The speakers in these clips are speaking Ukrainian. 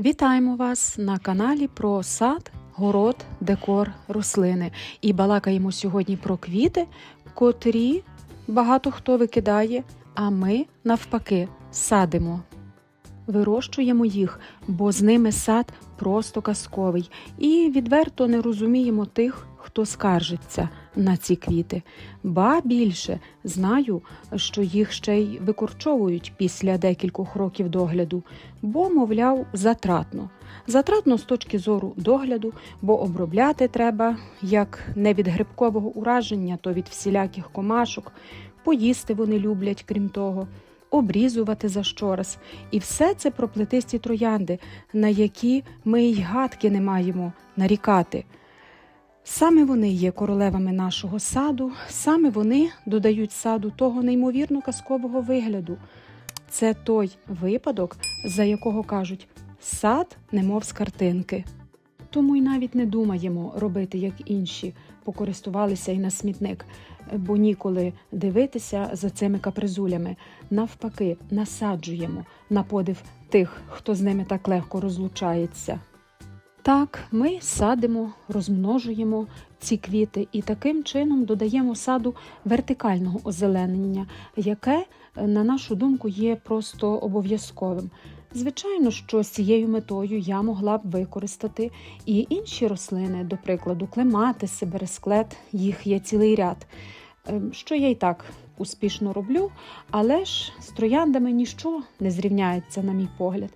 Вітаємо вас на каналі про сад, город, декор, рослини. І балакаємо сьогодні про квіти, котрі багато хто викидає, а ми навпаки садимо. Вирощуємо їх, бо з ними сад просто казковий, і відверто не розуміємо тих, хто скаржиться на ці квіти. Ба більше знаю, що їх ще й викорчовують після декількох років догляду, бо, мовляв, затратно. Затратно з точки зору догляду, бо обробляти треба як не від грибкового ураження, то від всіляких комашок, поїсти вони люблять, крім того обрізувати за щораз. І все це про плетисті троянди, на які ми й гадки не маємо нарікати. Саме вони є королевами нашого саду, саме вони додають саду того неймовірно казкового вигляду. Це той випадок, за якого кажуть сад, немов з картинки. Тому й навіть не думаємо робити, як інші, покористувалися й на смітник, бо ніколи дивитися за цими капризулями. Навпаки, насаджуємо на подив тих, хто з ними так легко розлучається. Так, ми садимо, розмножуємо ці квіти і таким чином додаємо саду вертикального озеленення, яке, на нашу думку, є просто обов'язковим. Звичайно, що з цією метою я могла б використати і інші рослини, до прикладу, клематиси, бересклет, їх є цілий ряд. Ем, Що я і так успішно роблю, але ж з трояндами ніщо не зрівняється, на мій погляд.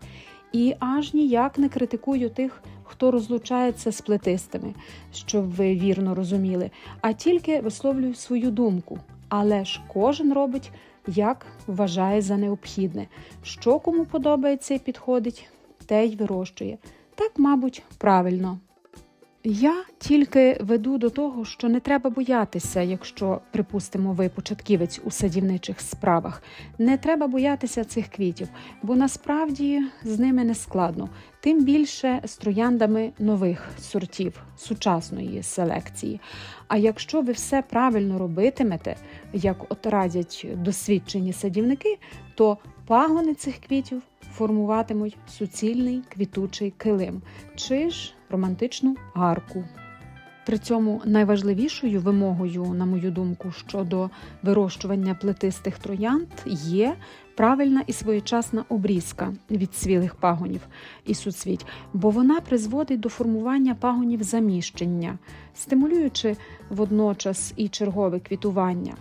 І аж ніяк не критикую тих, хто розлучається з плетистими, щоб ви вірно розуміли, а тільки висловлюю свою думку. Але ж кожен робить як вважає за необхідне. Що кому подобається і підходить, те й вирощує. Так, мабуть, правильно. Я тільки веду до того, що не треба боятися, якщо, припустимо, ви початківець у садівничих справах. Не треба боятися цих квітів, бо насправді з ними не складно, тим більше з трояндами нових сортів сучасної селекції. А якщо ви все правильно робитимете, як от радять досвідчені садівники, то пагони цих квітів формуватимуть суцільний квітучий килим чи ж романтичну гарку. При цьому найважливішою вимогою, на мою думку, щодо вирощування плетистих троянд є правильна і своєчасна обрізка від свілих пагонів і суцвіть, бо вона призводить до формування пагонів заміщення, стимулюючи водночас і чергове квітування.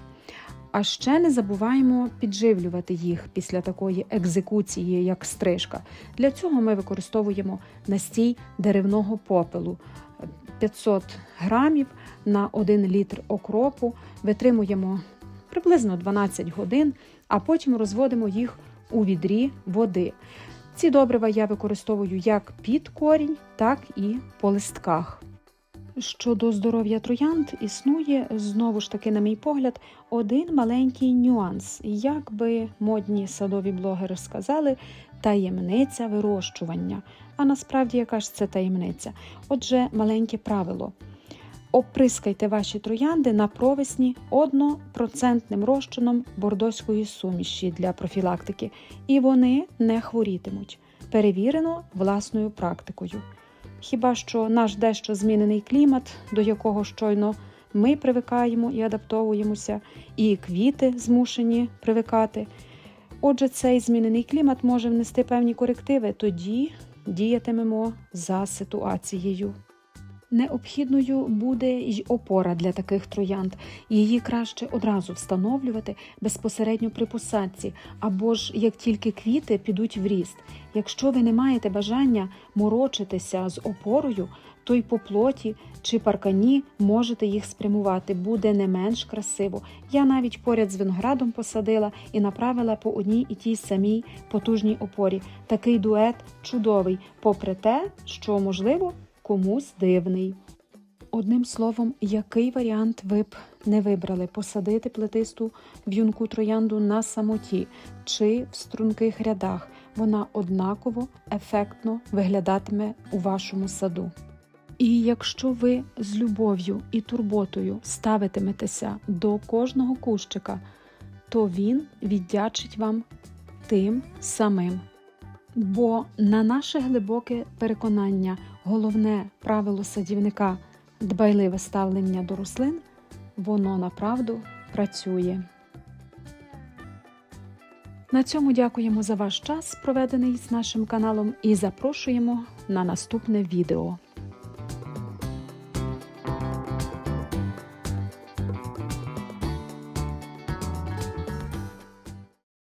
А ще не забуваємо підживлювати їх після такої екзекуції, як стрижка. Для цього ми використовуємо настій деревного попелу 500 грамів на 1 літр окропу, витримуємо приблизно 12 годин, а потім розводимо їх у відрі води. Ці добрива я використовую як під корінь, так і по листках. Щодо здоров'я троянд існує знову ж таки, на мій погляд, один маленький нюанс. Як би модні садові блогери сказали, таємниця вирощування. А насправді яка ж це таємниця? Отже, маленьке правило. Оприскайте ваші троянди на провесні 1% розчином бордоської суміші для профілактики, і вони не хворітимуть. Перевірено власною практикою. Хіба що наш дещо змінений клімат, до якого щойно ми привикаємо і адаптовуємося, і квіти змушені привикати. Отже, цей змінений клімат може внести певні корективи, тоді діятимемо за ситуацією. Необхідною буде й опора для таких троянд. Її краще одразу встановлювати безпосередньо при посадці, або ж як тільки квіти підуть в ріст. Якщо ви не маєте бажання морочитися з опорою, то й по плоті чи паркані можете їх спрямувати, буде не менш красиво. Я навіть поряд з виноградом посадила і направила по одній і тій самій потужній опорі. Такий дует чудовий, попри те, що можливо комусь дивний. Одним словом, який варіант ви б не вибрали посадити плетисту в'юнку троянду на самоті чи в струнких рядах, вона однаково ефектно виглядатиме у вашому саду. І якщо ви з любов'ю і турботою ставитиметеся до кожного кущика, то він віддячить вам тим самим. Бо на наше глибоке переконання, головне правило садівника дбайливе ставлення до рослин, воно направду працює. На цьому дякуємо за ваш час, проведений з нашим каналом, і запрошуємо на наступне відео.